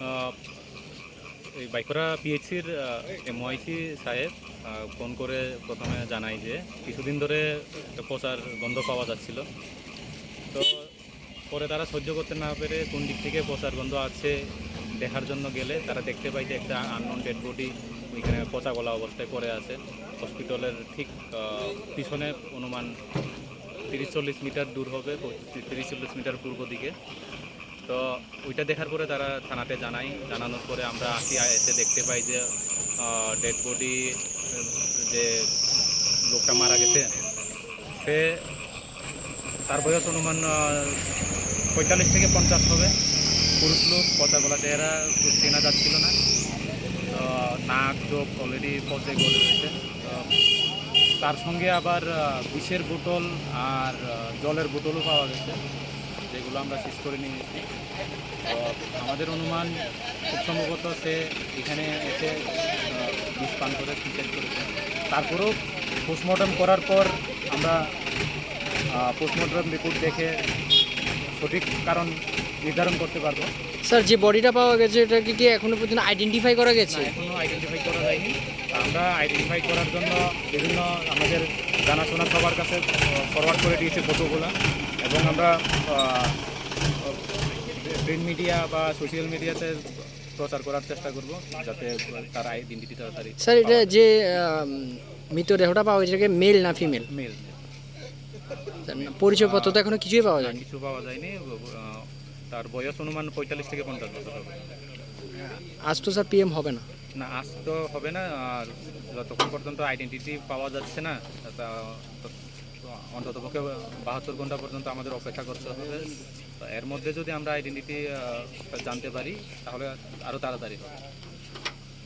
আহ, এই বাইকরা পিএইচসির এমওআইসি সাহেব ফোন করে প্রথমে জানাই যে কিছুদিন ধরে একটা পচার গন্ধ পাওয়া যাচ্ছিল। তো পরে তারা সহ্য করতে না পেরে কোন দিক থেকে পচার গন্ধ আছে দেখার জন্য গেলে তারা দেখতে পাই যে একটা আননোন ডেড বডি ওইখানে পচা গলা অবস্থায় পড়ে আছে। হসপিটালের ঠিক পিছনে অনুমান তিরিশ চল্লিশ মিটার দূর হবে, তিরিশ চল্লিশ মিটার পূর্ব দিকে। তো ওইটা দেখার পরে তারা থানাতে জানাই, জানানোর পরে আমরা আসি, এসে দেখতে পাই যে ডেড বডি যে লোকটা মারা গেছে, সে তার বয়স অনুমান পঁয়তাল্লিশ থেকে পঞ্চাশ হবে। পুরুষ লোক, পচা গলা চেহারা চেনা যাচ্ছিল না। নাক, চোখ অলরেডি পচে গলে রয়েছে। তার সঙ্গে আবার বিষের বোতল আর জলের বোতলও পাওয়া গেছে। যেগুলো আমরা শেষ করে নিয়েছি। আমাদের অনুমান, খুব সম্ভবত সে এখানে এসে বিষ পান করে সুইসাইড করেছে। তারপরেও পোস্টমর্টম করার পর আমরা পোস্টমর্টম রিপোর্ট দেখে সঠিক কারণ নির্ধারণ করতে পারব। স্যার যে বডিটা পাওয়া গেছে এটাকে কি এখনও পর্যন্ত আইডেন্টিফাই করা গেছে? এখনও আইডেন্টিফাই করা যায়নি আমরা আইডেন্টিফাই করার জন্য বিভিন্ন আমাদের জানাশোনা সবার কাছে ফরওয়ার্ড করে দিয়েছি ফটোগুলো এবং আমরা প্রিন্ট মিডিয়া বা সোশ্যাল মিডিয়াতে প্রচার করার চেষ্টা করব যাতে তার আইডেন্টিটি তাড়াতাড়ি স্যার এটা যে মৃতদেহটা পাওয়া গেছে মেল না ফিমেল মেল পরিচয়পত্র তো এখনও কিছুই পাওয়া যায়নি। কিছু পাওয়া যায়নি তার বয়স অনুমান পঁয়তাল্লিশ থেকে পঞ্চাশ বছর হবে। আজ তো স্যার পিএম হবে না। না আজ তো হবে না আর যতক্ষণ পর্যন্ত আইডেন্টিটি পাওয়া যাচ্ছে না তা অন্তত পক্ষে বাহাত্তর ঘণ্টা পর্যন্ত আমাদের অপেক্ষা করতে হবে। এর মধ্যে যদি আমরা আইডেন্টিটি জানতে পারি তাহলে আরও তাড়াতাড়ি হবে।